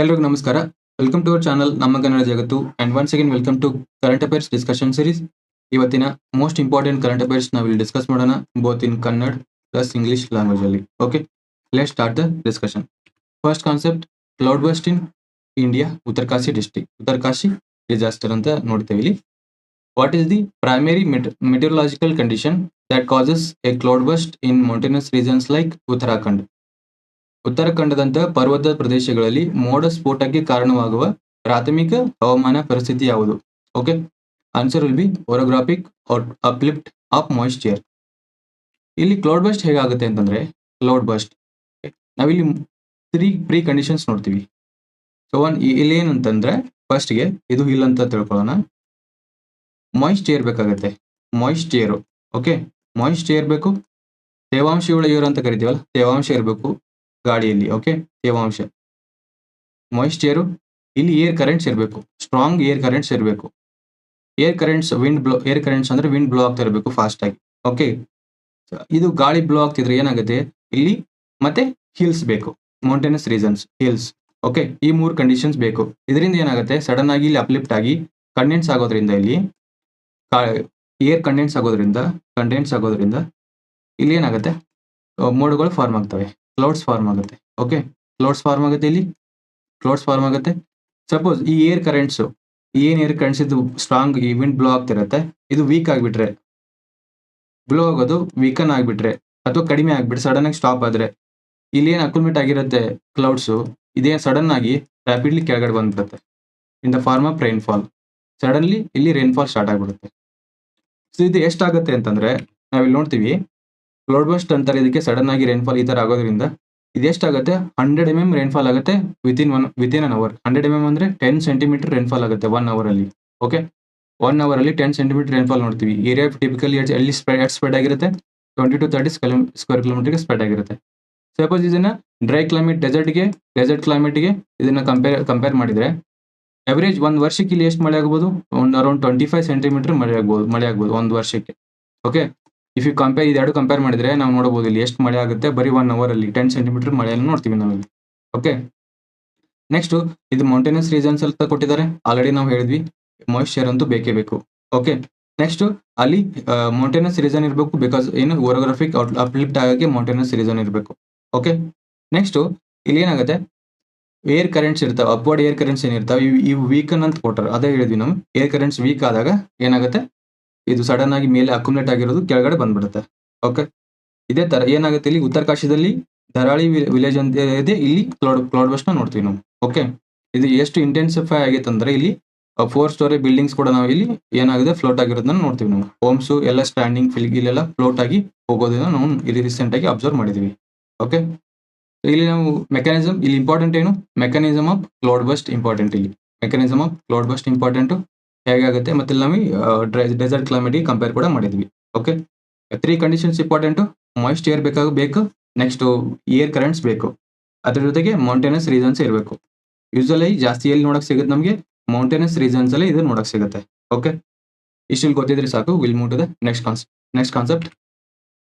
ಎಲ್ರಿಗೂ ನಮಸ್ಕಾರ. Welcome to our channel Namma Kannada Jagattu and once again welcome to current affairs discussion series ಇವತ್ತಿನ most important current affairs ನಾವು ಇಲ್ಲಿ discuss ಮಾಡೋಣ both in Kannada plus English language ಅಲ್ಲಿ. Okay let start the discussion first concept cloud burst in India Uttarkashi district Uttarkashi disaster ಅಂತ ನೋಡ್ತೇವೆ ಇಲ್ಲಿ. What is the primary meteorological condition that causes a cloud burst in mountainous regions like Uttarakhand ಉತ್ತರಾಖಂಡದಂತಹ ಪರ್ವತ ಪ್ರದೇಶಗಳಲ್ಲಿ ಮೋಡ ಸ್ಫೋಟಕ್ಕೆ ಕಾರಣವಾಗುವ ಪ್ರಾಥಮಿಕ ಹವಾಮಾನ ಪರಿಸ್ಥಿತಿ ಯಾವುದು? Okay answer will be orographic uplift of moisture ಇಲ್ಲಿ ಕ್ಲೌಡ್ ಬಸ್ಟ್ ಹೇಗಾಗುತ್ತೆ ಅಂತಂದ್ರೆ ಕ್ಲೌಡ್ ಬಸ್ಟ್ ನಾವಿಲ್ಲಿ ತ್ರೀ ಪ್ರೀ ಕಂಡೀಷನ್ಸ್ ನೋಡ್ತೀವಿ ಸೊ ಒನ್ ಇಲ್ಲಿ ಏನಂತಂದ್ರೆ ಫಸ್ಟ್ಗೆ ಇದು ಹಿಲ್ ಅಂತ ತಿಳ್ಕೊಳ್ಳೋಣ. ಮಾಯಿಶ್ಚರ್ ಬೇಕಾಗತ್ತೆ. ಮಾಯಿಶ್ಚರು ಓಕೆ ಮಾಯಿಶ್ಚರ್ ಬೇಕು ತೇವಾಂಶಗಳು ಇವರು ಅಂತ ಕರಿತೀವಲ್ಲ, ತೇವಾಂಶ ಇರಬೇಕು. ಗಾಡಿಯಲ್ಲಿ ಓಕೆ ತೇವಾಂಶ. ಮಾಯಿಶ್ಚರು ಇಲ್ಲಿ ಏರ್ ಕರೆಂಟ್ಸ್ ಇರಬೇಕು. ಸ್ಟ್ರಾಂಗ್ ಏರ್ ಕರೆಂಟ್ಸ್ ಇರಬೇಕು. Air currents wind blow air currents ಅಂದ್ರೆ ವಿಂಡ್ ಬ್ಲೋ ಆಗ್ತಾ ಇರಬೇಕು ಫಾಸ್ಟ್ ಆಗಿ ಓಕೆ ಇದು ಗಾಳಿ ಬ್ಲೋ ಆಗ್ತಿದ್ರೆ ಏನಾಗುತ್ತೆ? ಇಲ್ಲಿ ಮತ್ತೆ ಹಿಲ್ಸ್ ಬೇಕು. ಮೌಂಟೇನಸ್ ರೀಸನ್ಸ್ ಹಿಲ್ಸ್ ಓಕೆ ಈ ಮೂರು ಕಂಡೀಷನ್ಸ್ ಬೇಕು. ಇದರಿಂದ ಏನಾಗುತ್ತೆ? ಸಡನ್ ಆಗಿ ಇಲ್ಲಿ ಅಪ್ಲಿಫ್ಟ್ ಆಗಿ ಕಂಡೆನ್ಸ್ ಆಗೋದ್ರಿಂದ ಇಲ್ಲಿ ಏರ್ ಕಂಡೆನ್ಸ್ ಆಗೋದ್ರಿಂದ ಕಂಡೆನ್ಸ್ ಆಗೋದ್ರಿಂದ ಇಲ್ಲಿ ಏನಾಗುತ್ತೆ? ಮೋಡಗಳು ಫಾರ್ಮ್ ಆಗ್ತವೆ. ಕ್ಲೌಡ್ಸ್ ಫಾರ್ಮ್ ಆಗುತ್ತೆ. ಓಕೆ ಕ್ಲೌಡ್ಸ್ ಫಾರ್ಮ್ ಆಗುತ್ತೆ ಇಲ್ಲಿ? ಕ್ಲೌಡ್ಸ್ ಫಾರ್ಮ್ ಆಗುತ್ತೆ. ಸಪೋಸ್ ಈ ಏರ್ ಕರೆಂಟ್ಸು ಏನ್ ಏರ್ ಕರೆಂಟ್ಸ್ ಇದು ಸ್ಟ್ರಾಂಗ್ ಈ ವಿಂಡ್ ಬ್ಲೋ ಆಗ್ತಿರತ್ತೆ, ಇದು ವೀಕ್ ಆಗಿಬಿಟ್ರೆ ಬ್ಲೋ ಆಗೋದು ವೀಕನ್ ಆಗಿಬಿಟ್ರೆ, ಅಥವಾ ಕಡಿಮೆ ಆಗಿಬಿಟ್ರೆ ಸಡನ್ ಆಗಿ ಸ್ಟಾಪ್ ಆದರೆ, ಇಲ್ಲಿ ಏನು ಅಕ್ಯುಮೇಟ್ ಆಗಿರುತ್ತೆ ಕ್ಲೌಡ್ಸು ಇದೇ ಸಡನ್ ಆಗಿ ರ್ಯಾಪಿಡ್ಲಿ ಕೆಳಗಡೆ ಬಂದ್ಬಿಡುತ್ತೆ. In the form of rainfall suddenly ಇಲ್ಲಿ ರೈನ್ಫಾಲ್ ಸ್ಟಾರ್ಟ್ ಆಗಿಬಿಡುತ್ತೆ. ಸೊ ಇದು ಎಷ್ಟಾಗುತ್ತೆ ಅಂತಂದರೆ, ನಾವಿಲ್ಲಿ ನೋಡ್ತೀವಿ ಕ್ಲೌಡ್ ಬಸ್ಟ್ ಅಂತಾರೆ. ಇದಕ್ಕೆ ಸಡನ್ ಆಗಿ ರೈನ್ಫಾಲ್ ಈ ತರ ಆಗೋದ್ರಿಂದ ಇದೆಷ್ಟಾಗುತ್ತೆ? ಹಂಡ್ರೆಡ್ ಎಂ ಎಂ ರೈನ್ಫಾಲ್ ಆಗುತ್ತೆ within one within an hour hundred M M ಅಂದ್ರೆ ಟೆನ್ ಸೆಂಟಿಮೀಟರ್ ರೈನ್ಫಾಲ್ ಆಗುತ್ತೆ ಒನ್ ಅವರ್ ಅಲ್ಲಿ. ಓಕೆ ಒನ್ ಅಲ್ಲಿ ಟೆನ್ ಸೆಂಟಿಮೀಟರ್ ರೈನ್ಫಾಲ್ ನೋಡ್ತೀವಿ. ಏರಿಯಾ ಟಿಪಿಕಲಿ ಎಲ್ಲಿ ಸ್ಪ್ರೆಡ್ ಸ್ಪ್ರೆಡ್ ಆಗಿರುತ್ತೆ. ಟ್ವೆಂಟಿ ಟು ತರ್ಟಿ ಸ್ಕ್ವೇರ್ ಕಿಲೋಮೀಟರ್ಗೆ ಸ್ಪ್ರೆಡ್ ಆಗಿರುತ್ತೆ. ಸಪೋಸ್ ಇದನ್ನ ಡ್ರೈ ಕ್ಲೈಮೇಟ್ ಡೆಸರ್ಟ್ಗೆ ಡೆಸರ್ಟ್ ಕ್ಲೈಮೇಟ್ಗೆ ಇದನ್ನ ಕಂಪೇರ್ ಕಂಪೇರ್ ಮಾಡಿದ್ರೆ ಅವರೇಜ್ ಒಂದ್ ವರ್ಷಕ್ಕೆ ಇಲ್ಲಿ ಎಷ್ಟು ಮಳೆ ಆಗ್ಬೋದು? ಒಂದು ಅರೌಂಡ್ ಟ್ವೆಂಟಿ ಫೈವ್ ಸೆಂಟಿಮೀಟರ್ ಮಳೆ ಆಗ್ಬೋದು ಮಳೆ ಆಗ್ಬೋದು ಒಂದು ವರ್ಷಕ್ಕೆ. ಓಕೆ ಇಫ್ ಯು ಕಂಪೇರ್ ಇದೆರಡು ಕಂಪೇರ್ ಮಾಡಿದ್ರೆ ನಾವು ನೋಡಬಹುದು ಇಲ್ಲಿ ಎಷ್ಟು ಮಳೆ ಆಗುತ್ತೆ. ಬರೀ ಒನ್ ಅವರ್ ಅಲ್ಲಿ ಟೆನ್ ಸೆಂಟಿಮೀಟರ್ ಮಳೆಯನ್ನು ನೋಡ್ತೀವಿ ನಾವಿಲ್ಲಿ ಓಕೆ ನೆಕ್ಸ್ಟ್ ಇದು ಮೌಂಟೇನಸ್ ರೀಸನ್ಸ್ ಅಂತ ಕೊಟ್ಟಿದ್ದಾರೆ. ಆಲ್ರೆಡಿ ನಾವು ಹೇಳಿದ್ವಿ. ಮಾಯಿಶ್ಚರ್ ಅಂತೂ ಬೇಕೇ ಬೇಕು. ಓಕೆ ನೆಕ್ಸ್ಟ್ ಅಲ್ಲಿ ಮೌಂಟೇನಸ್ ರೀಸನ್ ಇರಬೇಕು ಬಿಕಾಸ್ ಏನು ಓರೋಗ್ರಾಫಿಕ್ ಅಪ್ಲಿಫ್ಟ್ ಆಗಕ್ಕೆ ಮೌಂಟೇನಸ್ ರೀಸನ್ ಇರಬೇಕು. ಓಕೆ ನೆಕ್ಸ್ಟ್ ಇಲ್ಲಿ ಏನಾಗುತ್ತೆ? ಏರ್ ಕರೆಂಟ್ಸ್ ಇರ್ತಾವೆ ಅಪ್ವರ್ಡ್ ಏರ್ ಕರೆಂಟ್ಸ್ ಏನಿರ್ತಾವೆ, ಇವು ವೀಕನ್ ಅಂತ ಕೊಟ್ಟರು. ಅದೇ ಹೇಳಿದ್ವಿ ನಾವು. ಏರ್ ಕರೆಂಟ್ಸ್ ವೀಕ್ ಆದಾಗ ಏನಾಗುತ್ತೆ? ಇದು ಸಡನ್ ಆಗಿ ಮೇಲೆ ಅಕ್ಯುಮುಲೇಟ್ ಆಗಿರೋದು ಕೆಳಗಡೆ ಬಂದ್ಬಿಡುತ್ತೆ. ಓಕೆ ಇದೇ ತರ ಏನಾಗುತ್ತೆ ಇಲ್ಲಿ? ಉತ್ತರಕಾಶದಲ್ಲಿ ಧರಾಳಿ ವಿಲೇಜ್ ಅಂತ ಇದೆ. ಇಲ್ಲಿ ಕ್ಲೌಡ್ ಕ್ಲೌಡ್ ಬಸ್ಟ್ ನೋಡ್ತೀವಿ ನಾವು. ಓಕೆ ಇದು ಎಷ್ಟು ಇಂಟೆನ್ಸಿಫೈ ಆಗೈತೆ ಅಂದ್ರೆ ಇಲ್ಲಿ ಫೋರ್ ಸ್ಟೋರಿ ಬಿಲ್ಡಿಂಗ್ಸ್ ಕೂಡ ನಾವು ಇಲ್ಲಿ ಏನಾಗಿದೆ ಫ್ಲೋಟ್ ಆಗಿರೋದನ್ನ ನೋಡ್ತೀವಿ ನಾವು. ಹೋಮ್ಸ್ ಎಲ್ಲ ಸ್ಟ್ಯಾಂಡಿಂಗ್ ಫಿಲ್ ಇಲ್ಲೆಲ್ಲ ಫ್ಲೋಟ್ ಆಗಿ ಹೋಗೋದನ್ನ ನಾವು ಇಲ್ಲಿ ರೀಸೆಂಟ್ ಆಗಿ ಅಬ್ಸರ್ವ್ ಮಾಡಿದೀವಿ. ಓಕೆ ಇಲ್ಲಿ ನಾವು ಮೆಕ್ಯಾನಿಸಮ್ ಇಲ್ಲಿ ಇಂಪಾರ್ಟೆಂಟ್ ಏನು? Mechanism of cloud burst important ಇಲ್ಲಿ. Mechanism of cloud burst important ಹೇಗಾಗುತ್ತೆ ಮತ್ತೆ ಇಲ್ಲಿ ನಾವು ಡೆಸರ್ಟ್ ಕ್ಲೈಮೇಟಿಗೆ ಕಂಪೇರ್ ಕೂಡ ಮಾಡಿದ್ವಿ. Okay three conditions important moist air ಬೇಕಾಗ ಬೇಕು. ನೆಕ್ಸ್ಟ್ ಏರ್ ಕರೆಂಟ್ಸ್ ಬೇಕು. ಅದ್ರ ಜೊತೆಗೆ ಮೌಂಟೇನಸ್ ರೀಸನ್ಸ್ ಇರಬೇಕು. ಯೂಸಲಿ ಜಾಸ್ತಿ ಎಲ್ಲಿ ನೋಡಕ್ ಸಿಗುತ್ತೆ ನಮಗೆ? ಮೌಂಟೇನಸ್ ರೀಸನ್ಸ್ ಅಲ್ಲಿ ಇದು ನೋಡಕ್ ಸಿಗುತ್ತೆ. ಓಕೆ ಇಷ್ಟು ಗೊತ್ತಿದ್ರೆ ಸಾಕು will move to the next concept next concept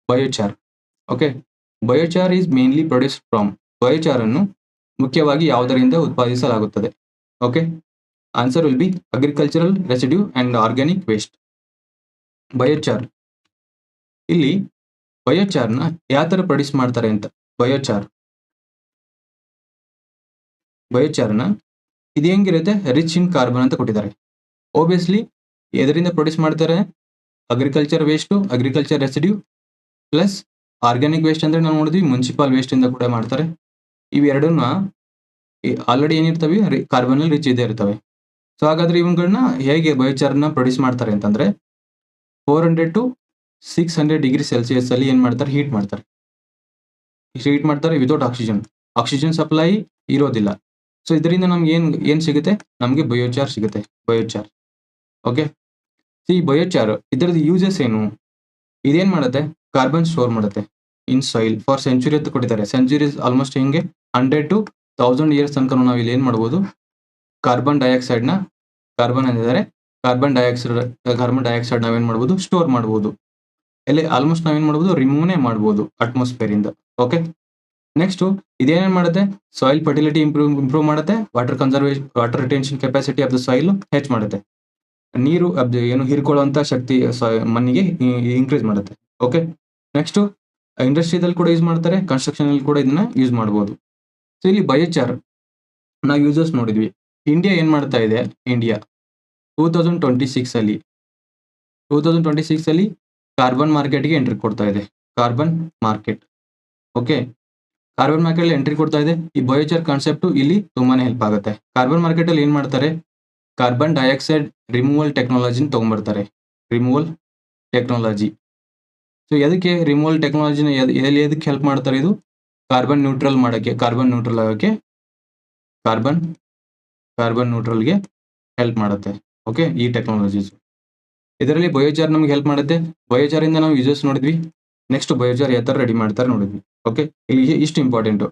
biochar okay biochar is mainly produce from biochar ಅನ್ನು ಮುಖ್ಯವಾಗಿ ಯಾವುದರಿಂದ ಉತ್ಪಾದಿಸಲಾಗುತ್ತದೆ? Okay answer will be agricultural residue and organic waste. Biochar ಇಲ್ಲಿ ಬಯೋಚಾರ್ನ ಯಾವ ಪ್ರೊಡ್ಯೂಸ್ ಮಾಡ್ತಾರೆ ಅಂತ? ಬಯೋಚಾರ್ ಬಯೋಚಾರ್ನ ಇದು ಹೆಂಗಿರುತ್ತೆ? ರಿಚ್ ಇನ್ ಕಾರ್ಬನ್ ಅಂತ ಕೊಟ್ಟಿದ್ದಾರೆ. ಓಬಿಯಸ್ಲಿ ಎದರಿಂದ ಪ್ರೊಡ್ಯೂಸ್ ಮಾಡ್ತಾರೆ? Agriculture waste agriculture residue plus organic waste ಅಂದ್ರೆ ನಾವು ನೋಡಿದ್ವಿ ಮುನ್ಸಿಪಲ್ ವೇಸ್ಟ್ ಇಂದ ಕೂಡ ಮಾಡ್ತಾರೆ. ಇವೆರಡನ್ನ ಆಲ್ರೆಡಿ ಏನಿರ್ತವೆ? ಕಾರ್ಬನ್ ರಿಚ್ ಇದೇ ಇರ್ತವೆ. ಸೊ ಹಾಗಾದ್ರೆ ಇವುಗಳನ್ನ ಹೇಗೆ ಬಯೋಚಾರ್ನ ಪ್ರೊಡ್ಯೂಸ್ ಮಾಡ್ತಾರೆ ಅಂತಂದ್ರೆ four hundred to six hundred degree Celsius ಅಲ್ಲಿ ಏನ್ ಮಾಡ್ತಾರೆ? ಹೀಟ್ ಮಾಡ್ತಾರೆ. ಹೀಟ್ ಮಾಡ್ತಾರೆ ವಿತೌಟ್ ಆಕ್ಸಿಜನ್ ಆಕ್ಸಿಜನ್ ಸಪ್ಲೈ ಇರೋದಿಲ್ಲ. ಸೊ ಇದರಿಂದ ನಮ್ಗೆ ಏನ್ ಏನ್ ಸಿಗುತ್ತೆ? ನಮ್ಗೆ ಬಯೋಚಾರ್ ಸಿಗುತ್ತೆ. ಬಯೋಚಾರ್ ಓಕೆ ಈ ಬಯೋಚಾರ್ ಇದರದ್ದು ಯೂಸಸ್ ಏನು? ಇದೇನ್ ಮಾಡುತ್ತೆ? ಕಾರ್ಬನ್ ಸ್ಟೋರ್ ಮಾಡುತ್ತೆ ಇನ್ ಸಾಯಿಲ್ ಫಾರ್ ಸೆಂಚುರಿ ಅಂತ ಕೊಟ್ಟಿದ್ದಾರೆ. ಸೆಂಚುರೀಸ್ ಆಲ್ಮೋಸ್ಟ್ ಹಿಂಗೆ? ಹಂಡ್ರೆಡ್ ಟು ತೌಸಂಡ್ ಇಯರ್ಸ್ ತನಕ ನಾವು ಇಲ್ಲಿ ಏನ್ ಮಾಡ್ಬೋದು? ಕಾರ್ಬನ್ ಡೈಆಕ್ಸೈಡ್ನ ಕಾರ್ಬನ್ ಅಂದಿದ್ದಾರೆ ಕಾರ್ಬನ್ ಡೈಆಕ್ಸೈಡ್ ಕಾರ್ಬನ್ ಡೈಆಕ್ಸೈಡ್ ನಾವೇನ್ ಮಾಡಬಹುದು ಸ್ಟೋರ್ ಮಾಡಬಹುದು ಇಲ್ಲಿ ಆಲ್ಮೋಸ್ಟ್ ನಾವೇನ್ ಮಾಡಬಹುದು ರಿಮೂವ್ನೇ ಮಾಡಬಹುದು ಅಟ್ಮಾಸ್ಫಿಯರ್ ಇಂದ. ಓಕೆ ನೆಕ್ಸ್ಟ್ ಇದೇನೇನ್ ಮಾಡುತ್ತೆ? ಸಾಯಿಲ್ ಫರ್ಟಿಲಿಟಿ ಇಂಪ್ರೂವ್ ಇಂಪ್ರೂವ್ ಮಾಡುತ್ತೆ. Water conservation water retention capacity of the soil ಹೆಚ್ಚು ಮಾಡುತ್ತೆ. ನೀರು ಏನು ಹೀರ್ಕೊಳ್ಳುವಂತ ಶಕ್ತಿ ಮಣ್ಣಿಗೆ ಇನ್ಕ್ರೀಸ್ ಮಾಡುತ್ತೆ. ಓಕೆ ನೆಕ್ಸ್ಟ್ ಇಂಡಸ್ಟ್ರಿದಲ್ಲಿ ಕೂಡ ಯೂಸ್ ಮಾಡ್ತಾರೆ. ಕನ್ಸ್ಟ್ರಕ್ಷನ್ ಅಲ್ಲಿ ಕೂಡ ಇದನ್ನ ಯೂಸ್ ಮಾಡಬಹುದು ಸೊ ಇಲ್ಲಿ ಬಯೋಚಾರ್ ನಾವು ಯೂಸರ್ಸ್ ನೋಡಿದ್ವಿ. ಇಂಡಿಯಾ ಏನು ಮಾಡ್ತಾ ಇದೆ? India two thousand twenty six ಅಲ್ಲಿ. ಟೂ ತೌಸಂಡ್ ಟ್ವೆಂಟಿ ಸಿಕ್ಸ್ ಅಲ್ಲಿ ಕಾರ್ಬನ್ ಮಾರ್ಕೆಟ್ಗೆ ಎಂಟ್ರಿ ಕೊಡ್ತಾ ಇದೆ. Carbon market okay carbon market ಅಲ್ಲಿ ಎಂಟ್ರಿ ಕೊಡ್ತಾ ಇದೆ. ಈ ಬಯೋಚರ್ ಕಾನ್ಸೆಪ್ಟ್ ಇಲ್ಲಿ ತುಂಬಾ ಹೆಲ್ಪ್ ಆಗುತ್ತೆ. ಕಾರ್ಬನ್ ಮಾರ್ಕೆಟ್ ಅಲ್ಲಿ ಏನ್ ಮಾಡ್ತಾರೆ? ಕಾರ್ಬನ್ ಡೈಆಕ್ಸೈಡ್ ರಿಮೂವಲ್ ಟೆಕ್ನಾಲಜಿನ ತಗೊಂಡ್ಬರ್ತಾರೆ. ರಿಮೂವಲ್ ಟೆಕ್ನಾಲಜಿ ಸೊ ಎದಕ್ಕೆ ರಿಮೂವಲ್ ಟೆಕ್ನಾಲಜಿನ ಎಲ್ಲಿ ಎದಕ್ಕೆ ಹೆಲ್ಪ್ ಮಾಡ್ತಾರೆ ಇದು? ಕಾರ್ಬನ್ ನ್ಯೂಟ್ರಲ್ ಮಾಡೋಕ್ಕೆ ಕಾರ್ಬನ್ ನ್ಯೂಟ್ರಲ್ ಆಗೋಕ್ಕೆ ಕಾರ್ಬನ್ ಕಾರ್ಬನ್ ನ್ಯೂಟ್ರಲ್ಗೆ ಹೆಲ್ಪ್ ಮಾಡುತ್ತೆ. ಓಕೆ ಈ ಟೆಕ್ನಾಲಜೀಸ್ ಇದರಲ್ಲಿ ಬಯೋಚಾರ್ ನಮ್ಗೆ ಹೆಲ್ಪ್ ಮಾಡುತ್ತೆ. ಬಯೋಚಾರ್ ಇಂದ ನಾವು ಯೂಸಸ್ ನೋಡಿದ್ವಿ. ನೆಕ್ಸ್ಟ್ ಬಯೋಚಾರ್ ಯಾವ ಥರ ರೆಡಿ ಮಾಡ್ತಾರೆ ನೋಡಿದ್ವಿ. ಓಕೆ ಇಲ್ಲಿ ಇಷ್ಟು ಇಂಪಾರ್ಟೆಂಟು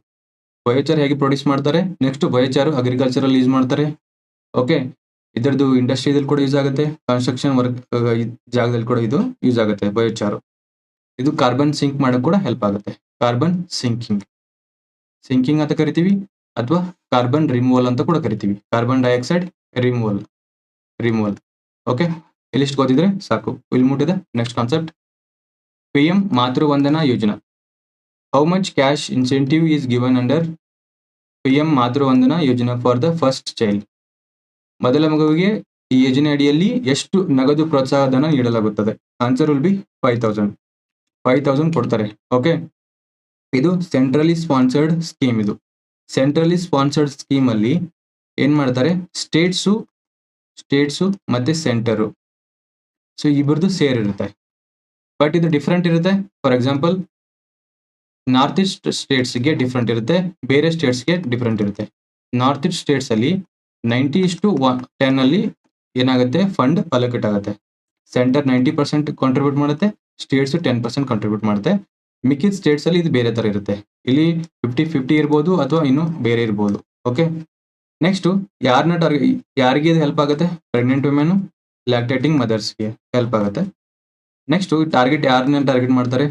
ಬಯೋಚಾರ್ ಹೇಗೆ ಪ್ರೊಡ್ಯೂಸ್ ಮಾಡ್ತಾರೆ? ನೆಕ್ಸ್ಟ್ ಬಯೋಚಾರ್ ಅಗ್ರಿಕಲ್ಚರಲ್ ಯೂಸ್ ಮಾಡ್ತಾರೆ. ಓಕೆ ಇದರದ್ದು ಇಂಡಸ್ಟ್ರೀದಲ್ಲಿ ಕೂಡ ಯೂಸ್ ಆಗುತ್ತೆ. ಕನ್ಸ್ಟ್ರಕ್ಷನ್ ವರ್ಕ್ ಜಾಗದಲ್ಲಿ ಕೂಡ ಇದು ಯೂಸ್ ಆಗುತ್ತೆ ಬಯೋಚಾರು ಇದು ಕಾರ್ಬನ್ ಸಿಂಕ್ ಮಾಡೋಕ್ಕೆ ಕೂಡ ಹೆಲ್ಪ್ ಆಗುತ್ತೆ. ಕಾರ್ಬನ್ ಸಿಂಕಿಂಗ್ ಸಿಂಕಿಂಗ್ ಅಂತ ಕರಿತೀವಿ. ಅಥವಾ ಕಾರ್ಬನ್ ರಿಮೂವಲ್ ಅಂತ ಕೂಡ ಕರಿತೀವಿ. Carbon dioxide removal removal okay ಇಲ್ಲಿಷ್ಟು ಗೊತ್ತಿದ್ರೆ ಸಾಕು. ಇಲ್ಲಿ ಮುಟ್ಟಿದೆ. Next concept P M Matru Vandana Yojana how much cash incentive is given under P M Matru Vandana Yojana for the first child ಮೊದಲ ಮಗುವಿಗೆ ಈ ಯೋಜನೆ ಅಡಿಯಲ್ಲಿ ಎಷ್ಟು ನಗದು ಪ್ರೋತ್ಸಾಹ ಧನ ನೀಡಲಾಗುತ್ತದೆ? Answer will be five thousand five thousand ಕೊಡ್ತಾರೆ. ಓಕೆ ಇದು ಸೆಂಟ್ರಲಿ ಸ್ಪಾನ್ಸರ್ಡ್ ಸ್ಕೀಮ್ ಇದು. ಸೆಂಟ್ರಲಿ ಸ್ಪಾನ್ಸರ್ಡ್ ಸ್ಕೀಮ್ ಅಲ್ಲಿ ಏನ್ ಮಾಡ್ತಾರೆ? ಸ್ಟೇಟ್ಸು ಸ್ಟೇಟ್ಸು ಮತ್ತೆ ಸೆಂಟರು ಸೊ ಸೇರ್ ಇರುತ್ತೆ ಬಟ್ ಇದು ಡಿಫ್ರೆಂಟ್ ಇರುತ್ತೆ. ಫಾರ್ ಎಕ್ಸಾಂಪಲ್ ನಾರ್ತ್ ಈಸ್ಟ್ ಸ್ಟೇಟ್ಸ್ಗೆ ಡಿಫ್ರೆಂಟ್ ಇರುತ್ತೆ. ಬೇರೆ ಸ್ಟೇಟ್ಸ್ಗೆ ಡಿಫ್ರೆಂಟ್ ಇರುತ್ತೆ. ನಾರ್ತ್ ಈಸ್ಟ್ ಸ್ಟೇಟ್ಸ್ ಅಲ್ಲಿ ನೈಂಟಿ ಇಷ್ಟು ಒನ್ ಟೆನ್ ಅಲ್ಲಿ ಏನಾಗುತ್ತೆ? ಫಂಡ್ ಅಲೋಕೇಟ್ ಆಗುತ್ತೆ. ಸೆಂಟರ್ ನೈಂಟಿ ಪರ್ಸೆಂಟ್ ಕಾಂಟ್ರಿಬ್ಯೂಟ್ ಮಾಡುತ್ತೆ. ಸ್ಟೇಟ್ಸ್ ಟೆನ್ ಪರ್ಸೆಂಟ್ ಕಾಂಟ್ರಿಬ್ಯೂಟ್ ಮಾಡುತ್ತೆ. ಮಿಕ್ಕಿದ ಸ್ಟೇಟ್ಸ್ ಅಲ್ಲಿ ಇದು ಬೇರೆ ತರ ಇರುತ್ತೆ. ಇಲ್ಲಿ ಫಿಫ್ಟಿ ಫಿಫ್ಟಿ ಇರ್ಬೋದು ಅಥವಾ ಇನ್ನು ಬೇರೆ ಇರ್ಬೋದು. ಓಕೆ ನೆಕ್ಸ್ಟ್ ಯಾರನ್ನ ಟಾರ್ಗೆ ಯಾರಿಗೆ ಇದು ಹೆಲ್ಪ್ ಆಗುತ್ತೆ? ಪ್ರೆಗ್ನೆಂಟ್ ವುಮೆನ್ ಲ್ಯಾಕ್ಟೇಟಿಂಗ್ ಮದರ್ಸ್ಗೆ ಹೆಲ್ಪ್ ಆಗುತ್ತೆ. ನೆಕ್ಸ್ಟ್ ಟಾರ್ಗೆಟ್ ಯಾರನ್ನ ಟಾರ್ಗೆಟ್ ಮಾಡ್ತಾರೆ?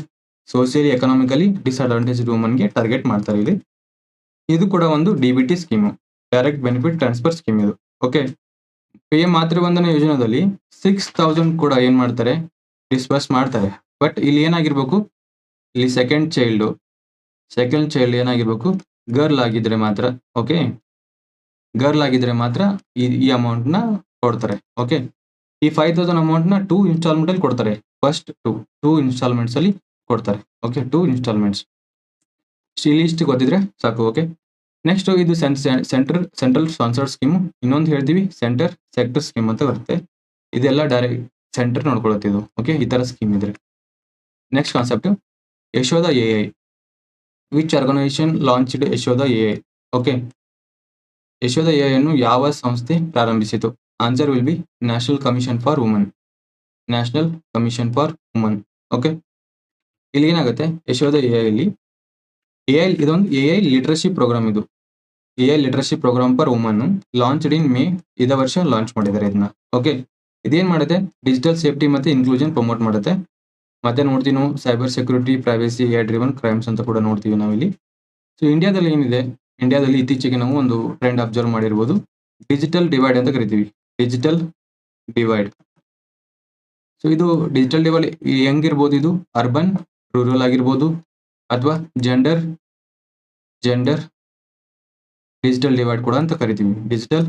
ಸೋಷಿಯಲಿ ಎಕನಾಮಿಕಲಿ ಡಿಸ್ಅಡ್ವಾಂಟೇಜ್ ವುಮನ್ಗೆ ಟಾರ್ಗೆಟ್ ಮಾಡ್ತಾರೆ ಇಲ್ಲಿ. ಇದು ಕೂಡ ಒಂದು D B T scheme direct benefit transfer scheme ಇದು. ಓಕೆ ಪಿ ಎಂ ಮಾತೃವಂದನ ಯೋಜನೆಯಲ್ಲಿ ಸಿಕ್ಸ್ ತೌಸಂಡ್ ಕೂಡ ಏನ್ ಮಾಡ್ತಾರೆ? ಡಿಸ್ಬರ್ಸ್ ಮಾಡ್ತಾರೆ. ಬಟ್ ಇಲ್ಲಿ ಏನಾಗಿರ್ಬೇಕು? ಇಲ್ಲಿ ಸೆಕೆಂಡ್ ಚೈಲ್ಡ್ ಸೆಕೆಂಡ್ ಚೈಲ್ಡ್ ಏನಾಗಿರ್ಬೇಕು? ಗರ್ಲ್ ಆಗಿದ್ರೆ ಮಾತ್ರ ಓಕೆ ಗರ್ಲ್ ಆಗಿದ್ರೆ ಮಾತ್ರ ಈ ಈ ಅಮೌಂಟ್ನ ಕೊಡ್ತಾರೆ ಓಕೆ ಈ ಫೈವ್ ತೌಸಂಡ್ ಅಮೌಂಟ್ನ ಟೂ ಇನ್ಸ್ಟಾಲ್ಮೆಂಟ್ ಅಲ್ಲಿ ಕೊಡ್ತಾರೆ ಫಸ್ಟ್ ಟೂ ಟೂ ಇನ್ಸ್ಟಾಲ್ಮೆಂಟ್ಸ್ ಅಲ್ಲಿ ಕೊಡ್ತಾರೆ ಓಕೆ ಟೂ ಇನ್ಸ್ಟಾಲ್ಮೆಂಟ್ಸ್ ಇಲ್ಲಿ ಇಷ್ಟು ಗೊತ್ತಿದ್ರೆ ಸಾಕು ಓಕೆ ನೆಕ್ಸ್ಟ್ ಇದು ಸೆಂಟ್ರಲ್ ಸೆಂಟ್ರಲ್ ಸ್ಪಾನ್ಸರ್ಡ್ ಸ್ಕೀಮ್ ಇನ್ನೊಂದು ಹೇಳ್ತೀವಿ ಸೆಂಟರ್ ಸೆಕ್ಟರ್ ಸ್ಕೀಮ್ ಅಂತ ಬರುತ್ತೆ. ಇದೆಲ್ಲ ಡೈರೆಕ್ಟ್ ಸೆಂಟರ್ ನೋಡ್ಕೊಳತ್ತಿದ್ದು ಓಕೆ ಈ ತರ ಸ್ಕೀಮ್ ಇದ್ರೆ. Next concept I. Which organisation launched Yashoda A I? Okay Yashoda A ಅನ್ನು ಯಾವ ಸಂಸ್ಥೆ ಪ್ರಾರಂಭಿಸಿತು? Answer will be National Commission for Women National Commission for Women okay ಇಲ್ಲಿ ಏನಾಗುತ್ತೆ? ಯಶೋಧ ಎ ಅಲ್ಲಿ ಎ ಐ ಇದೊಂದು ಎ ಐ ಲಿಟ್ರಶಿಪ್ ಪ್ರೋಗ್ರಾಮ್ ಇದು. A I literacy programme for women launched in May ಇದ ವರ್ಷ ಲಾಂಚ್ ಮಾಡಿದ್ದಾರೆ ಇದನ್ನ. ಓಕೆ ಇದೇನ್ ಮಾಡುತ್ತೆ? ಡಿಜಿಟಲ್ ಸೇಫ್ಟಿ ಮತ್ತೆ ಇನ್ಕ್ಲೂಷನ್ ಪ್ರಮೋಟ್ ಮಾಡುತ್ತೆ. ಮತ್ತೆ ನೋಡ್ತೀವಿ ನಾವು cyber security privacy A driven crimes ಅಂತ ಕೂಡ ನೋಡ್ತೀವಿ ನಾವಿಲ್ಲಿ. ಸೊ ಇಂಡಿಯಾದಲ್ಲಿ ಏನಿದೆ? ಇಂಡಿಯಾದಲ್ಲಿ ಇತ್ತೀಚೆಗೆ ನಾವು ಒಂದು ಟ್ರೆಂಡ್ ಅಬ್ಸರ್ವ್ ಮಾಡಿರ್ಬೋದು. ಡಿಜಿಟಲ್ ಡಿವೈಡ್ ಅಂತ ಕರಿತೀವಿ. ಡಿಜಿಟಲ್ ಡಿವೈಡ್ ಸೊ ಇದು ಡಿಜಿಟಲ್ ಡಿವೈಡ್ ಹೆಂಗಿರ್ಬೋದು ಇದು? ಅರ್ಬನ್ ರೂರಲ್ ಆಗಿರ್ಬೋದು ಅಥವಾ ಜೆಂಡರ್ ಜೆಂಡರ್ ಡಿಜಿಟಲ್ ಡಿವೈಡ್ ಕೂಡ ಅಂತ ಕರಿತೀವಿ. ಡಿಜಿಟಲ್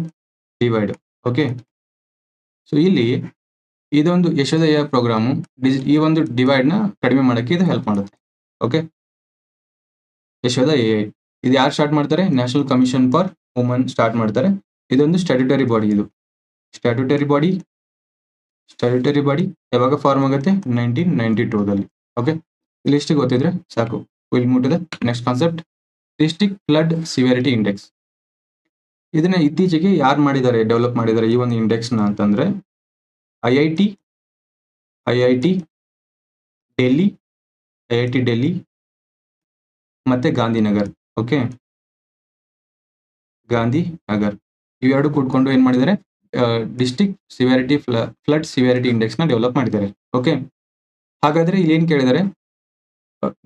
ಡಿವೈಡ್ ಓಕೆ ಸೊ ಇಲ್ಲಿ ಇದೊಂದು ಯಶೋದಯ ಪ್ರೋಗ್ರಾಮು. ಈ ಒಂದು ಡಿವೈಡ್ನ ಕಡಿಮೆ ಮಾಡೋಕ್ಕೆ ಇದು ಹೆಲ್ಪ್ ಮಾಡುತ್ತೆ. ಓಕೆ ಯಶೋದ ಎ ಇದು ಯಾರು ಸ್ಟಾರ್ಟ್ ಮಾಡ್ತಾರೆ? National Commission for Women start ಮಾಡ್ತಾರೆ. ಇದೊಂದು ಸ್ಟ್ಯಾಟ್ಯೂಟರಿ ಬಾಡಿ ಇದು. ಸ್ಟ್ಯಾಟ್ಯೂಟರಿ ಬಾಡಿ ಸ್ಟ್ಯಾಟ್ಯೂಟರಿ ಬಾಡಿ ಯಾವಾಗ ಫಾರ್ಮ್ ಆಗುತ್ತೆ? ನೈನ್ಟೀನ್ ನೈನ್ಟಿ ಟೂದಲ್ಲಿ ಓಕೆ ಲಿಸ್ಟ್ ಗೊತ್ತಿದ್ರೆ ಸಾಕು. ವಿಲ್ ಮುಟ್ಟಿದೆ next concept district flood severity index ಇದನ್ನ ಇತ್ತೀಚೆಗೆ ಯಾರು ಮಾಡಿದ್ದಾರೆ ಡೆವಲಪ್ ಮಾಡಿದ್ದಾರೆ ಈ ಒಂದು ಇಂಡೆಕ್ಸ್ನ ಅಂತಂದ್ರೆ IIT I Delhi, I I T Delhi, ಮತ್ತೆ ಗಾಂಧಿನಗರ್, ಓಕೆ? ಗಾಂಧಿನಗರ್. ಇವೆರಡು ಕೂಡ್ಕೊಂಡು ಏನ್ ಮಾಡಿದ್ದಾರೆ? ಡಿಸ್ಟಿಕ್ ಸಿವಿಯಾರಿಟಿ ಫ್ಲಡ್ ಸಿವಿಯಾರಿಟಿ ಇಂಡೆಕ್ಸ್ನ ಡೆವಲಪ್ ಮಾಡಿದ್ದಾರೆ, ಓಕೆ? ಹಾಗಾದ್ರೆ ಇಲ್ಲಿ ಏನ್ ಕೇಳಿದ್ದಾರೆ?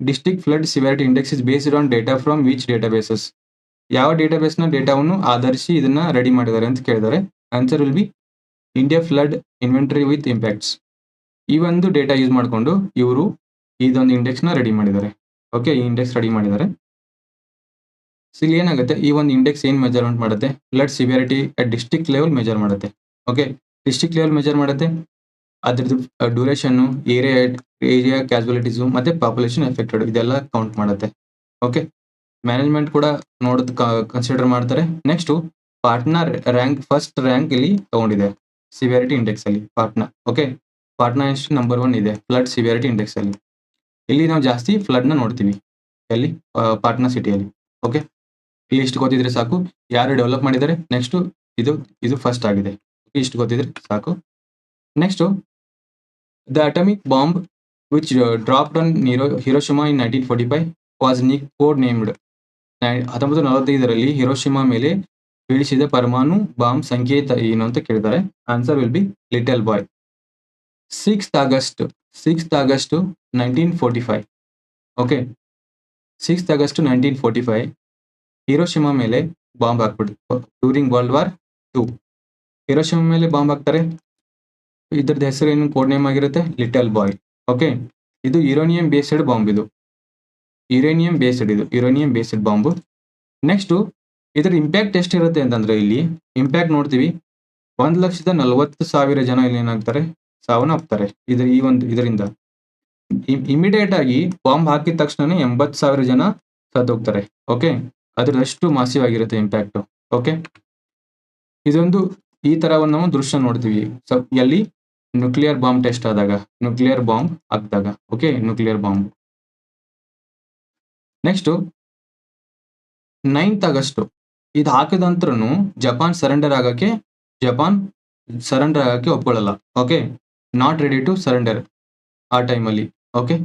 District flood severity index is based on data from which databases ಯಾವ ಡೇಟಾಬೇಸ್ನ ಡೇಟಾವನ್ನು ಆಧರಿಸಿ ಇದನ್ನ ರೆಡಿ ಮಾಡಿದ್ದಾರೆ ಅಂತ ಕೇಳಿದ್ದಾರೆ? Answer will be India flood inventory with impacts ಈ ಒಂದು ಡೇಟಾ ಯೂಸ್ ಮಾಡಿಕೊಂಡು ಇವರು ಇದೊಂದು ಇಂಡೆಕ್ಸ್ನ ರೆಡಿ ಮಾಡಿದ್ದಾರೆ. ಓಕೆ ಈ ಇಂಡೆಕ್ಸ್ ರೆಡಿ ಮಾಡಿದ್ದಾರೆ. ಇಲ್ಲಿ ಏನಾಗುತ್ತೆ? ಈ ಒಂದು ಇಂಡೆಕ್ಸ್ ಏನು ಮೆಜರ್ಮೆಂಟ್ ಮಾಡುತ್ತೆ? Flood severity at district level measure ಮಾಡುತ್ತೆ. ಓಕೆ ಡಿಸ್ಟಿಕ್ ಲೆವೆಲ್ ಮೆಜರ್ ಮಾಡುತ್ತೆ. ಅದ್ರದ್ದು ಡ್ಯೂರೇಷನ್ನು ಏರಿಯಾ ಏರಿಯಾ ಕ್ಯಾಸುವಲಿಟೀಸು ಮತ್ತೆ ಪಾಪ್ಯುಲೇಷನ್ ಎಫೆಕ್ಟೆಡ್ ಇದೆಲ್ಲ ಕೌಂಟ್ ಮಾಡುತ್ತೆ. ಓಕೆ ಮ್ಯಾನೇಜ್ಮೆಂಟ್ ಕೂಡ ನೋಡೋದು ಕನ್ಸಿಡರ್ ಮಾಡ್ತಾರೆ. Next partner rank first rank ಇಲ್ಲಿ ತಗೊಂಡಿದೆ. ಸಿವಿಯಾರಿಟಿ ಇಂಡೆಕ್ಸ್ ಅಲ್ಲಿ ಪಾಟ್ನಾ ಓಕೆ ಪಾಟ್ನಾ ಎಷ್ಟು ನಂಬರ್ ಒನ್ ಇದೆ ಫ್ಲಡ್ ಸಿವಿಯಾರಿಟಿ ಇಂಡೆಕ್ಸ್ ಅಲ್ಲಿ. ಇಲ್ಲಿ ನಾವು ಜಾಸ್ತಿ ಫ್ಲಡ್ನ ನೋಡ್ತೀವಿ, ಎಲ್ಲಿ? ಪಾಟ್ನಾ ಸಿಟಿಯಲ್ಲಿ ಓಕೆ ಇಲ್ಲಿ ಇಷ್ಟು ಗೊತ್ತಿದ್ರೆ ಸಾಕು, ಯಾರು ಡೆವಲಪ್ ಮಾಡಿದ್ದಾರೆ? ನೆಕ್ಸ್ಟ್ ಇದು ಇದು ಫಸ್ಟ್ ಆಗಿದೆ. ಇಷ್ಟು ಗೊತ್ತಿದ್ರೆ ಸಾಕು. Next the atomic bomb which dropped on Nero Hiroshima in nineteen forty five was nick code named ಹತ್ತೊಂಬತ್ತು ನಲವತ್ತೈದರಲ್ಲಿ ಹಿರೋಶಿಮಾ ಮೇಲೆ ಬೀಳಿಸಿದ ಪರಮಾಣು ಬಾಂಬ್ ಸಂಕೇತ ಏನು ಅಂತ ಕೇಳಿದ್ದಾರೆ. Answer will be little boy sixth August sixth August nineteen forty five okay sixth August nineteen forty five Hiroshima ಮೇಲೆ bomb ಹಾಕ್ಬಿಟ್ಟು during world war two Hiroshima ಮೇಲೆ ಬಾಂಬ್ ಹಾಕ್ತಾರೆ. ಇದ್ರದ್ದು ಹೆಸರು ಏನು ಕೋಡ್ ನೇಮ್ ಆಗಿರುತ್ತೆ? ಲಿಟಲ್ ಬಾಯ್ ಓಕೆ ಇದು uranium based bomb ಇದು. ಯುರೇನಿಯಂ ಬೇಸ್ಡ್ ಇದು. ಯುರೇನಿಯಂ ಬೇಸ್ಡ್ ಬಾಂಬು ನೆಕ್ಸ್ಟು ಇದರ ಇಂಪ್ಯಾಕ್ಟ್ ಎಷ್ಟಿರುತ್ತೆ ಅಂತಂದ್ರೆ ಇಲ್ಲಿ ಇಂಪ್ಯಾಕ್ಟ್ ನೋಡ್ತೀವಿ. ಒಂದು ಲಕ್ಷದ ನಲವತ್ತು ಸಾವಿರ ಜನ ಇಲ್ಲಿ ಏನಾಗ್ತಾರೆ? ಸಾವನ್ನಪ್ತಾರೆ ಇದ್ರ ಈ ಒಂದು ಇದರಿಂದ. ಇಮಿಡಿಯೇಟ್ ಆಗಿ ಬಾಂಬ್ ಹಾಕಿದ ತಕ್ಷಣ ಎಂಬತ್ತು ಸಾವಿರ ಜನ ಸತ್ತೋಗ್ತಾರೆ. ಓಕೆ ಅದ್ರದಷ್ಟು ಮಾಸಿವ್ ಆಗಿರುತ್ತೆ ಇಂಪ್ಯಾಕ್ಟ್ ಓಕೆ ಇದೊಂದು ಈ ತರ ಒಂದು ನಾವು ದೃಶ್ಯ ನೋಡ್ತೀವಿ. ಸೊ ಎಲ್ಲಿ ನ್ಯೂಕ್ಲಿಯರ್ ಬಾಂಬ್ ಟೆಸ್ಟ್ ಆದಾಗ ನ್ಯೂಕ್ಲಿಯರ್ ಬಾಂಬ್ ಹಾಕಿದಾಗ. Okay nuclear bomb next ninth August. ಇದು ಹಾಕಿದ ನಂತರನು ಜಪಾನ್ ಸರೆಂಡರ್ ಆಗಕ್ಕೆ, ಜಪಾನ್ ಸರೆಂಡರ್ ಆಗಕ್ಕೆ ಒಪ್ಕೊಳ್ಳಲ್ಲ. Okay not ready to surrender ಆ ಟೈಮಲ್ಲಿ ಓಕೆ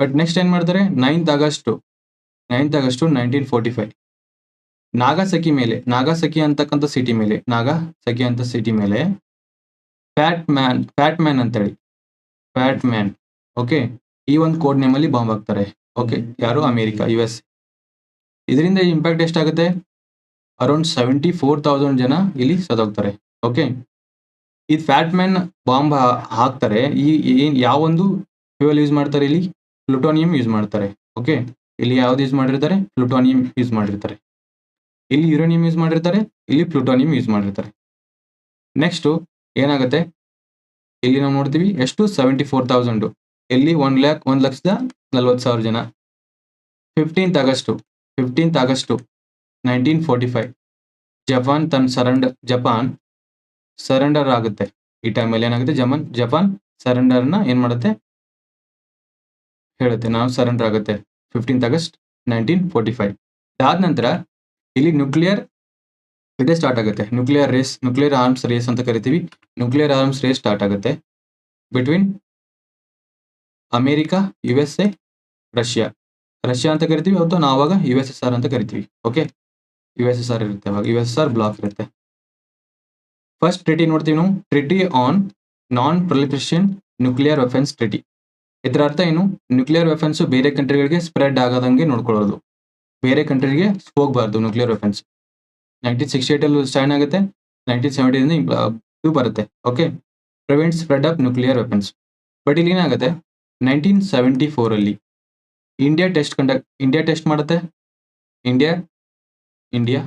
ಬಟ್ ನೆಕ್ಸ್ಟ್ ಏನು ಮಾಡ್ತಾರೆ? Ninth August ninth August nineteen forty five Nagasaki ಮೇಲೆ ನಾಗಾಸಕಿ ಅಂತಕ್ಕಂಥ ಸಿಟಿ ಮೇಲೆ ನಾಗಾಸಕಿ ಅಂತ ಸಿಟಿ ಮೇಲೆ ಫ್ಯಾಟ್ ಮ್ಯಾನ್ ಫ್ಯಾಟ್ ಮ್ಯಾನ್ ಅಂತೇಳಿ. ಫ್ಯಾಟ್ ಮ್ಯಾನ್ ಓಕೆ ಈ ಒಂದು ಕೋಡ್ ನೇಮಲ್ಲಿ ಬಾಂಬ್ ಹಾಕ್ತಾರೆ. ಓಕೆ ಯಾರು? ಅಮೇರಿಕಾ ಯು ಎಸ್ ಇದರಿಂದ ಇಂಪ್ಯಾಕ್ಟ್ ಎಷ್ಟಾಗುತ್ತೆ? ಅರೌಂಡ್ ಸೆವೆಂಟಿ ಫೋರ್ ತೌಸಂಡ್ ಜನ ಇಲ್ಲಿ ಸದೋಗ್ತಾರೆ. ಓಕೆ ಇದು ಫ್ಯಾಟ್ ಮ್ಯಾನ್ ಬಾಂಬ್ ಹಾಕ್ತಾರೆ. ಈ ಏನ್ ಯಾವೊಂದು ಫ್ಯೂಯಲ್ ಯೂಸ್ ಮಾಡ್ತಾರೆ ಇಲ್ಲಿ? ಪ್ಲುಟೋನಿಯಂ ಯೂಸ್ ಮಾಡ್ತಾರೆ. ಓಕೆ ಇಲ್ಲಿ ಯಾವ್ದು ಯೂಸ್ ಮಾಡಿರ್ತಾರೆ? ಪ್ಲುಟೋನಿಯಂ ಯೂಸ್ ಮಾಡಿರ್ತಾರೆ. ಇಲ್ಲಿ ಯುರೇನಿಯಂ ಯೂಸ್ ಮಾಡಿರ್ತಾರೆ. ಇಲ್ಲಿ ಪ್ಲುಟೋನಿಯಂ ಯೂಸ್ ಮಾಡಿರ್ತಾರೆ. ನೆಕ್ಸ್ಟು ಏನಾಗುತ್ತೆ? ಇಲ್ಲಿ ನಾವು ನೋಡ್ತೀವಿ ಎಷ್ಟು? ಸೆವೆಂಟಿ ಫೋರ್ ತೌಸಂಡು ಇಲ್ಲಿ ಒನ್ ಲ್ಯಾಕ್ ಒಂದು ಲಕ್ಷದ ನಲ್ವತ್ತು ಸಾವಿರ ಜನ. Fifteenth August fifteenth August. Nineteen Japan ತನ್ನ ಸರೆಂಡರ್ ಜಪಾನ್ ಸರೆಂಡರ್ ಆಗುತ್ತೆ ಈ ಟೈಮಲ್ಲಿ ಏನಾಗುತ್ತೆ? ಜಪಾನ್ ಜಪಾನ್ ಸರೆಂಡರ್ನ ಏನು ಮಾಡುತ್ತೆ? ಹೇಳುತ್ತೆ, ನಾವು ಸರೆಂಡರ್ ಆಗುತ್ತೆ fifteenth August nineteen forty five. ಅದಾದ ನಂತರ ಇಲ್ಲಿ ನ್ಯೂಕ್ಲಿಯರ್ ಇದೇ ಸ್ಟಾರ್ಟ್ ಆಗುತ್ತೆ. Nuclear race nuclear arms race ಅಂತ ಕರಿತೀವಿ. ನ್ಯೂಕ್ಲಿಯರ್ ಆರ್ಮ್ಸ್ ರೇಸ್ ಸ್ಟಾರ್ಟ್ ಆಗುತ್ತೆ. Between America U S A Russia Russia ಅಂತ ಕರಿತೀವಿ ಅಥವಾ ನಾವಾಗ ಯು ಎಸ್ ಎಸ್ ಆರ್ ಅಂತ ಕರಿತೀವಿ. Okay U S S R ಇರುತ್ತೆ ಅವಾಗ U S S R bloc ಇರುತ್ತೆ. ಫಸ್ಟ್ ಟ್ರಿಟಿ ನೋಡ್ತೀವಿ ನಾವು. Treaty on non proliferation nuclear weapons treaty ಇದರ ಅರ್ಥ ಏನು? ನ್ಯೂಕ್ಲಿಯರ್ ವೆಫೆನ್ಸ್ ಬೇರೆ ಕಂಟ್ರಿಗಳಿಗೆ ಸ್ಪ್ರೆಡ್ ಆಗದಂಗೆ ನೋಡ್ಕೊಳ್ಳೋದು. ಬೇರೆ ಕಂಟ್ರಿಗೆ ಹೋಗಬಾರ್ದು ನ್ಯೂಕ್ಲಿಯರ್ ವೆಫೆನ್ಸ್ ನೈನ್ಟೀನ್ ಸಿಕ್ಸ್ಟಿ ಏಟಲ್ಲಿ ಸ್ಟ್ಯಾಂಡ್ ಆಗುತ್ತೆ. ನೈನ್ಟೀನ್ ಸೆವೆಂಟಿಯಿಂದ ಇದು ಬರುತ್ತೆ. Okay prevent spread of nuclear weapons but ಇಲ್ಲಿ ಏನಾಗುತ್ತೆ? Nineteen seventy ಫೋರಲ್ಲಿ India test conduct India test ಮಾಡುತ್ತೆ. ಇಂಡಿಯಾ ಇಂಡಿಯಾ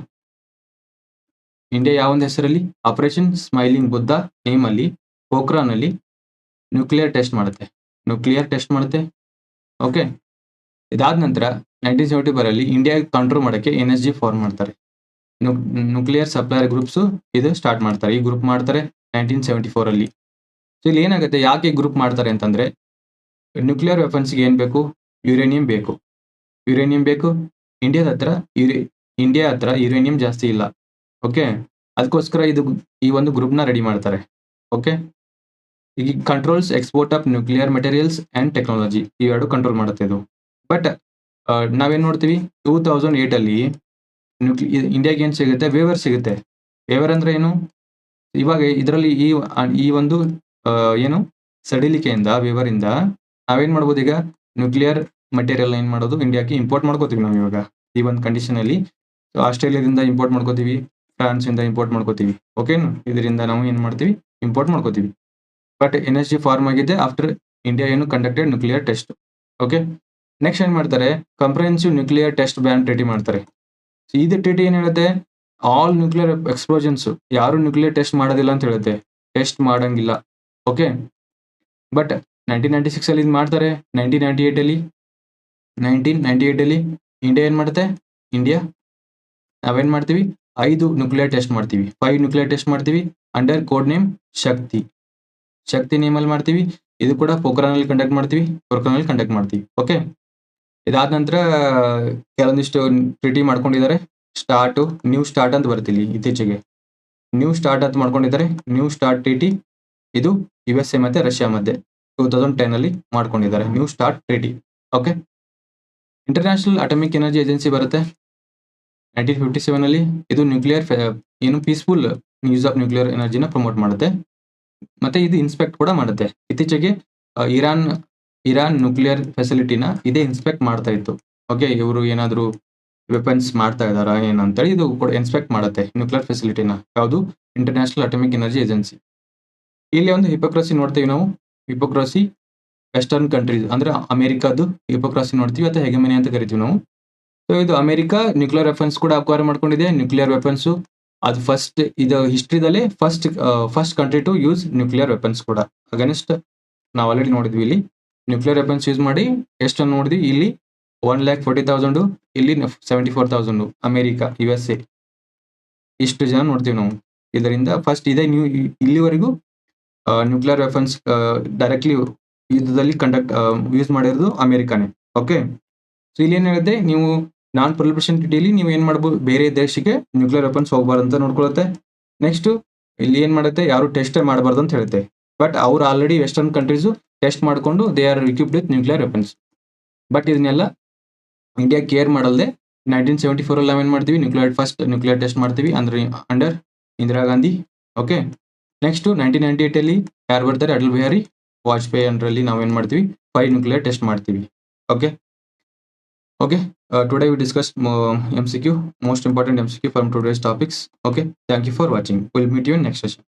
ಇಂಡಿಯಾ ಯಾವ ಒಂದು ಹೆಸರಲ್ಲಿ? ಆಪರೇಷನ್ ಸ್ಮೈಲಿಂಗ್ ಬುದ್ಧ ನೇಮಲ್ಲಿ ಪೋಖ್ರಾನಲ್ಲಿ ನ್ಯೂಕ್ಲಿಯರ್ ಟೆಸ್ಟ್ ಮಾಡುತ್ತೆ. ನ್ಯೂಕ್ಲಿಯರ್ ಟೆಸ್ಟ್ ಮಾಡುತ್ತೆ. ಓಕೆ ಇದಾದ ನಂತರ ನೈನ್ಟೀನ್ ಸೆವೆಂಟಿ ಬರಲ್ಲಿ ಇಂಡಿಯಾ ಕಂಟ್ರೋಲ್ ಮಾಡೋಕ್ಕೆ ಎನ್ ಎಸ್ ಜಿ ಫಾರ್ಮ್ ಮಾಡ್ತಾರೆ. ನ್ಯೂಕ್ಲಿಯರ್ ಸಪ್ಲೈಯರ್ ಗ್ರೂಪ್ಸು ಇದು ಸ್ಟಾರ್ಟ್ ಮಾಡ್ತಾರೆ. ಈ ಗ್ರೂಪ್ ಮಾಡ್ತಾರೆ ನೈನ್ಟೀನ್ ಸೆವೆಂಟಿ ಫೋರಲ್ಲಿ ಸೊ ಇಲ್ಲಿ ಏನಾಗುತ್ತೆ? ಯಾಕೆ ಗ್ರೂಪ್ ಮಾಡ್ತಾರೆ ಅಂತಂದ್ರೆ ನ್ಯೂಕ್ಲಿಯರ್ ವೆಪನ್ಸ್ಗೆ ಏನು ಬೇಕು? ಯುರೇನಿಯಂ ಬೇಕು. ಯುರೇನಿಯಂ ಬೇಕು. ಇಂಡಿಯಾದ ಹತ್ರ ಯುರೇ ಇಂಡಿಯಾ ಹತ್ರ ಯುರೇನಿಯಂ ಜಾಸ್ತಿ ಇಲ್ಲ. ಓಕೆ ಅದಕ್ಕೋಸ್ಕರ ಇದು ಈ ಒಂದು ಗ್ರೂಪ್ನ ರೆಡಿ ಮಾಡ್ತಾರೆ. ಓಕೆ ಈಗ controls export of nuclear materials and technology ಇವೆರಡು ಕಂಟ್ರೋಲ್ ಮಾಡುತ್ತೆ ಇದು. ಬಟ್ ನಾವೇನು ನೋಡ್ತೀವಿ? ಟೂ ತೌಸಂಡ್ ಏಯ್ಟಲ್ಲಿ ನ್ಯೂಕ್ಲಿ ಇಂಡಿಯಾಗೆ ಏನು ಸಿಗುತ್ತೆ? ವೇವರ್ ಸಿಗುತ್ತೆ. ವೇವರ್ ಅಂದ್ರೆ ಏನು? ಇವಾಗ ಇದರಲ್ಲಿ ಈ ಈ ಒಂದು ಏನು? ಸಡಿಲಿಕೆಯಿಂದ ವೇವರಿಂದ ನಾವೇನ್ ಮಾಡ್ಬೋದು ಈಗ? ನ್ಯೂಕ್ಲಿಯರ್ ಮಟೀರಿಯಲ್ ಏನು ಮಾಡೋದು? ಇಂಡಿಯಾಕ್ಕೆ ಇಂಪೋರ್ಟ್ ಮಾಡ್ಕೋತೀವಿ ನಾವು ಇವಾಗ. ಈ ಒಂದು ಕಂಡೀಷನಲ್ಲಿ ಸೊ ಆಸ್ಟ್ರೇಲಿಯಾದಿಂದ ಇಂಪೋರ್ಟ್ ಮಾಡ್ಕೋತೀವಿ ಫ್ರಾನ್ಸಿಂದ ಇಂಪೋರ್ಟ್ ಮಾಡ್ಕೋತೀವಿ. ಓಕೆ ಇದರಿಂದ ನಾವು ಏನು ಮಾಡ್ತೀವಿ? ಇಂಪೋರ್ಟ್ ಮಾಡ್ಕೋತೀವಿ. But N S G form ಆಗಿದೆ ಆಫ್ಟರ್ ಇಂಡಿಯಾ ಏನು conducted nuclear test okay next ಏನು ಮಾಡ್ತಾರೆ? Comprehensive nuclear test ban treaty ಮಾಡ್ತಾರೆ. ಇದು ಟ್ರೀಟಿ ಏನು ಹೇಳುತ್ತೆ? ಆಲ್ ನ್ಯೂಕ್ಲಿಯರ್ ಎಕ್ಸ್ಪ್ಲೋಷನ್ಸ್ ಯಾರು ನ್ಯೂಕ್ಲಿಯರ್ ಟೆಸ್ಟ್ ಮಾಡೋದಿಲ್ಲ ಅಂತ ಹೇಳುತ್ತೆ. ಟೆಸ್ಟ್ ಮಾಡಂಗಿಲ್ಲ. Okay but nineteen ninety six ಅಲ್ಲಿ ಇದು ಮಾಡ್ತಾರೆ. ನೈನ್ಟೀನ್ ನೈಂಟಿ ಏಟ್ ಅಲ್ಲಿ. ನೈನ್ಟೀನ್ ನೈಂಟಿ ಏಟ್ ಅಲ್ಲಿ ಇಂಡಿಯಾ ಏನ್ ಮಾಡುತ್ತೆ? ಇಂಡಿಯಾ ನಾವೇನ್ ಮಾಡ್ತೀವಿ? ಐದು ನ್ಯೂಕ್ಲಿಯರ್ ಟೆಸ್ಟ್ ಮಾಡ್ತೀವಿ. ಫೈವ್ ನ್ಯೂಕ್ಲಿಯರ್ ಟೆಸ್ಟ್ ಮಾಡ್ತೀವಿ. Under code name Shakti. Shakti ನೇಮಲ್ಲಿ ಮಾಡ್ತೀವಿ. ಇದು ಕೂಡ ಪೋಖ್ರಾನಲ್ಲಿ ಕಂಡಕ್ಟ್ ಮಾಡ್ತೀವಿ. ಪೋಖ್ರಾನಲ್ಲಿ ಕಂಡಕ್ಟ್ ಮಾಡ್ತೀವಿ. ಓಕೆ ಇದಾದ ನಂತರ, ಕೆಲವೊಂದಿಷ್ಟು ಟ್ರೀಟಿ ಮಾಡ್ಕೊಂಡಿದ್ದಾರೆ. ಸ್ಟಾರ್ಟ್ ನ್ಯೂ ಸ್ಟಾರ್ಟ್ ಅಂತ ಬರ್ತೀವಿ ಇತ್ತೀಚೆಗೆ. ನ್ಯೂ ಸ್ಟಾರ್ಟ್ ಅಂತ ಮಾಡ್ಕೊಂಡಿದ್ದಾರೆ. ನ್ಯೂ ಸ್ಟಾರ್ಟ್ ಟ್ರೀಟಿ ಇದು ಯು ಎಸ್ ಎ ಮತ್ತೆ ರಷ್ಯಾ ಮಧ್ಯೆ ಟೂ ತೌಸಂಡ್ ಟೆನ್ ಅಲ್ಲಿ ಮಾಡ್ಕೊಂಡಿದ್ದಾರೆ. New start treaty okay international atomic energy agency ಬರುತ್ತೆ. ನೈನ್ಟೀನ್ ಫಿಫ್ಟಿ ಸೆವೆನ್ ಅಲ್ಲಿ ಇದು ನ್ಯೂಕ್ಲಿಯರ್ ಏನು ಪೀಸ್ಫುಲ್ ಯೂಸ್ ಆಫ್ ನ್ಯೂಕ್ಲಿಯರ್ ಎನರ್ಜಿನ ಪ್ರಮೋಟ್ ಮಾಡುತ್ತೆ. ಮತ್ತೆ ಇದು ಇನ್ಸ್ಪೆಕ್ಟ್ ಕೂಡ ಮಾಡುತ್ತೆ. ಇತ್ತೀಚೆಗೆ ಇರಾನ್ ಇರಾನ್ ನ್ಯೂಕ್ಲಿಯರ್ ಫೆಸಿಲಿಟಿನ ಇದೇ ಇನ್ಸ್ಪೆಕ್ಟ್ ಮಾಡ್ತಾ ಇತ್ತು. ಓಕೆ ಇವರು ಏನಾದರೂ ವೆಪನ್ಸ್ ಮಾಡ್ತಾ ಇದಾರಾ ಏನಂತೇಳಿ ಇದು ಕೂಡ ಇನ್ಸ್ಪೆಕ್ಟ್ ಮಾಡುತ್ತೆ ನ್ಯೂಕ್ಲಿಯರ್ ಫೆಸಿಲಿಟಿನ ಯಾವುದು? ಇಂಟರ್ನ್ಯಾಷನಲ್ ಅಟಮಿಕ್ ಎನರ್ಜಿ ಏಜೆನ್ಸಿ ಇಲ್ಲಿ ಒಂದು ಹಿಪೋಕ್ರಸಿ ನೋಡ್ತೀವಿ ನಾವು. ಹಿಪೋಕ್ರಸಿ ವೆಸ್ಟರ್ನ್ ಕಂಟ್ರೀಸ್ ಅಂದ್ರೆ ಅಮೆರಿಕಾದು ಹಿಪೋಕ್ರಸಿ ನೋಡ್ತೀವಿ ಅಥವಾ ಹೆಗೆಮನಿ ಅಂತ ಕರಿತೀವಿ ನಾವು. ಸೊ ಇದು ಅಮೆರಿಕ ನ್ಯೂಕ್ಲಿಯರ್ ವೆಪನ್ಸ್ ಕೂಡ ಅಕ್ವೈರ್ ಮಾಡ್ಕೊಂಡಿದೆ ನ್ಯೂಕ್ಲಿಯರ್ ವೆಪನ್ಸ್ ಅದು ಫಸ್ಟ್ ಇದು ಹಿಸ್ಟ್ರಿದಲ್ಲಿ first first country to use nuclear weapons ಕೂಡ. ಅಗೇನ್ಸ್ಟ್ ನಾವು ಆಲ್ರೆಡಿ ನೋಡಿದ್ವಿ ಇಲ್ಲಿ. ನ್ಯೂಕ್ಲಿಯರ್ ವೆಪನ್ಸ್ ಯೂಸ್ ಮಾಡಿ ಎಷ್ಟು ನೋಡಿದ್ವಿ? ಇಲ್ಲಿ ಒನ್ ಲ್ಯಾಕ್ ಫೋರ್ಟಿ ತೌಸಂಡು ಇಲ್ಲಿ seventy four thousand America U S A ಇಷ್ಟು ಜನ ನೋಡ್ತೀವಿ ನಾವು. ಇದರಿಂದ ಫಸ್ಟ್ ಇದೇ ನ್ಯೂ ಇಲ್ಲಿವರೆಗೂ ನ್ಯೂಕ್ಲಿಯರ್ ವೆಪನ್ಸ್ ಡೈರೆಕ್ಟ್ಲಿ ಯುದ್ಧದಲ್ಲಿ ಕಂಡಕ್ಟ್ ಯೂಸ್ ಮಾಡಿರೋದು ಅಮೆರಿಕಾನೇ. ಓಕೆ ಸೊ ಇಲ್ಲಿ ಏನ್ ಹೇಳುತ್ತೆ? ನೀವು ನಾನ್ ಪ್ರೊಲಿಬ್ರೇಷನ್ ನೀವು ಏನ್ ಮಾಡ್ಬೋದು ಬೇರೆ ದೇಶಕ್ಕೆ ನ್ಯೂಕ್ಲಿಯರ್ ವೆಪನ್ಸ್ ಅಂತ ನೋಡ್ಕೊಳುತ್ತೆ. ನೆಕ್ಸ್ಟ್ ಇಲ್ಲಿ ಏನ್ ಮಾಡುತ್ತೆ, ಯಾರು ಟೆಸ್ಟ್ ಮಾಡಬಾರ್ದು ಅಂತ ಹೇಳುತ್ತೆ. ಬಟ್ ಅವ್ರು ಆಲ್ರೆಡಿ ವೆಸ್ಟರ್ನ್ ಕಂಟ್ರೀಸು ಟೆಸ್ಟ್ ಮಾಡಿಕೊಂಡು they are equipped with nuclear weapons but ಇದನ್ನೆಲ್ಲ ಇಂಡಿಯಾ ಕೇರ್ ಮಾಡಲ್ದೆ ನೈನ್ಟೀನ್ ಸೆವೆಂಟಿ ಫೋರ್ ಅಲ್ಲಿ ನಾವೇನ್ ಮಾಡ್ತೀವಿ ನ್ಯೂಕ್ಲಿಯರ್ ಫಸ್ಟ್ ನ್ಯೂಕ್ಲಿಯರ್ ಟೆಸ್ಟ್ ಮಾಡ್ತೀವಿ ಅಂದ್ರೆ under Indira Gandhi okay next nineteen ninety eight ಅಲ್ಲಿ ಯಾರು ಬರ್ತಾರೆ ಅಟಲ್ ಬಿಹಾರಿ ವಾಜಪೇಯಿ ಅಂದ್ರಲ್ಲಿ ನಾವೇನ್ ಮಾಡ್ತೀವಿ ಫೈವ್ ನ್ಯೂಕ್ಲಿಯರ್ ಟೆಸ್ಟ್ ಮಾಡ್ತೀವಿ okay okay uh, today we discussed uh, um, mcq most important mcq from today's topics. Okay thank you for watching. We'll meet you in next session.